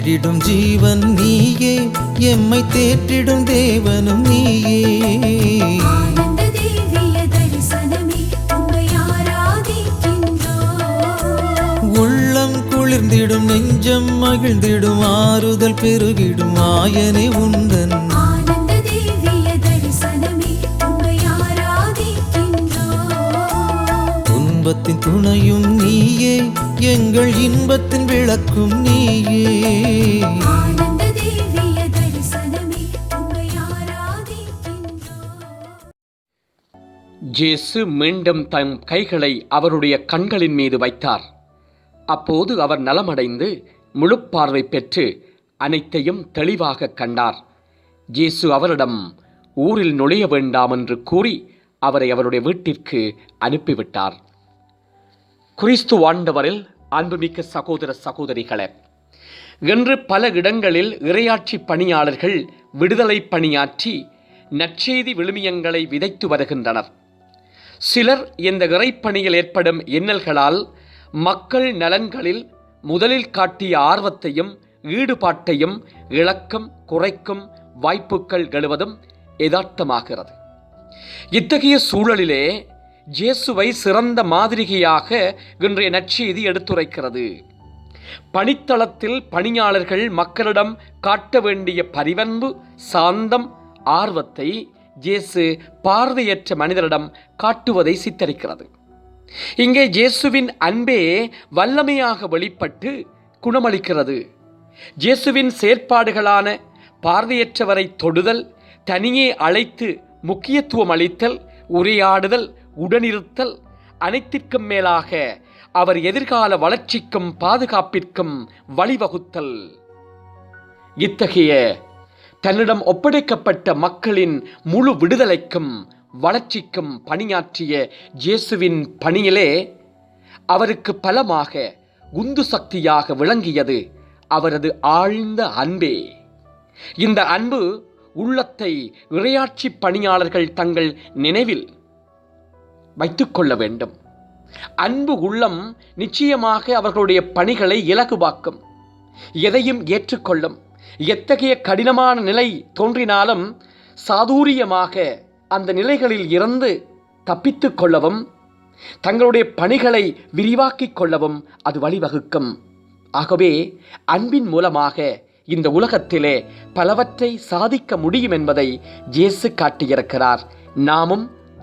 தேற்றிடிடும் ஜீவன் நீயே எம்மை தேற்றிடும் தேவனும் நீயே. உள்ளம் குளிர்ந்திடும் நெஞ்சம் மகிழ்ந்திடும் ஆறுதல் பெருகிடும் ஆயனே உந்தன். துன்பத்தின் துணையும் நீயே எங்கள் இன்பத்தின் விளக்கும் நீயே. ஆனந்த திவ்ய தரிசனமே உம்மை ஆராதிக்கின்றோம். ஜேசு மீண்டும் தம் கைகளை அவருடைய கண்களின் மீது வைத்தார். அப்போது அவர் நலமடைந்து முழுப்பார்வை பெற்று அனைத்தையும் தெளிவாக கண்டார். ஜேசு அவரிடம் ஊரில் நுழைய வேண்டாம் என்று கூறி அவரை அவருடைய வீட்டிற்கு அனுப்பிவிட்டார். கிறிஸ்து ஆண்டவரில் அன்புமிக்க சகோதர சகோதரிகளே இன்று பல இடங்களில் இறையாட்சி பணியாளர்கள் விடுதலை பணியாற்றி நற்செய்தி விழுமியங்களை விதைத்து வருகின்றனர். சிலர் இந்த இறைப்பணியில் ஏற்படும் இன்னல்களால் மக்கள் நலன்களில் முதலில் காட்டிய ஆர்வத்தையும் ஈடுபாட்டையும் இழக்கம் குறைக்கும் வாய்ப்புகள் எழுவதும் யதார்த்தமாகிறது. இத்தகைய சூழலிலே ஜேசுவை சிறந்த மாதிரிகையாக இன்றைய நற்செய்தி எடுத்துரைக்கிறது. பணித்தளத்தில் பணியாளர்கள் மக்களிடம் காட்ட வேண்டிய பரிவன்பு சாந்தம் ஆர்வத்தை ஜேசு பார்வையற்ற மனிதரிடம் காட்டுவதை சித்தரிக்கிறது. இங்கே ஜேசுவின் அன்பே வல்லமையாக வெளிப்பட்டு குணமளிக்கிறது. ஜேசுவின் செயற்பாடுகளான பார்வையற்றவரை தொடுதல் தனியே அழைத்து முக்கியத்துவம் அளித்தல் உரையாடுதல் உடனிருத்தல் அனைத்திற்கும் மேலாக அவர் எதிர்கால வளர்ச்சிக்கும் பாதுகாப்பிற்கும் வழிவகுத்தல். இத்தகைய தன்னிடம் ஒப்படைக்கப்பட்ட மக்களின் முழு விடுதலைக்கும் வளர்ச்சிக்கும் பணியாற்றிய இயேசுவின் பணியிலே அவருக்கு பலமாக உந்து சக்தியாக விளங்கியது அவரது ஆழ்ந்த அன்பே. இந்த அன்பு உள்ளத்தை இறையாட்சி பணியாளர்கள் தங்கள் நினைவில் வைத்துக்கொள்ள வேண்டும். அன்பு உள்ளம் நிச்சயமாக அவர்களுடைய பணிகளை இலகுவாக்கும். எதையும் ஏற்றுக்கொள்ளும். எத்தகைய கடினமான நிலை தோன்றினாலும் சாதுரியமாக அந்த நிலைகளில் இருந்து தப்பித்துக் கொள்ளவும் தங்களுடைய பணிகளை விரிவாக்கிக் கொள்ளவும் அது வழிவகுக்கும். ஆகவே அன்பின் மூலமாக இந்த உலகத்திலே பலவற்றை சாதிக்க முடியும் என்பதை ஜேசு காட்டியிருக்கிறார். நாமும்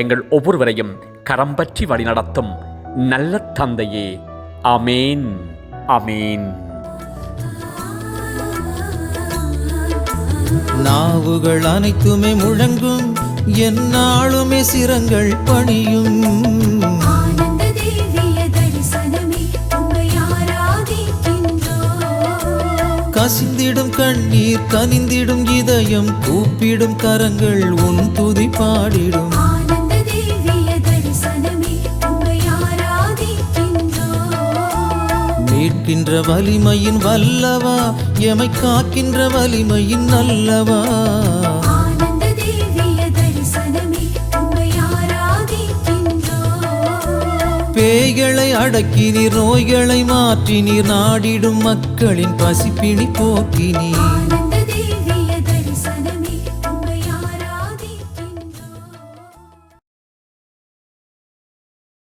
எங்கள் ஒவ்வொருவரையும் கரம் பற்றி வழிநடத்தும் நல்ல தந்தையே. அமேன் அமேன் நாவுகள் அனைத்துமே முழங்கும் எந்நாளுமே சிரங்கள் பணியும். ஆனந்த திவ்ய தரிசனமே உம்மை ஆராதிக்கின்றோம். கசிந்திடும் கண்ணீர் கனிந்திடும் இதயம் கூப்பிடும் கரங்கள் உன் துதி பாடிடும். மீட்கின்ற வலிமையின் வல்லவா? எமை காக்கின்ற வலிமையின் நல்லவா? பேய்களை அடக்கினீர் நோய்களை மாற்றினீர் நாடிடும் மக்களின் பசிப்பிணி போக்கினீர்.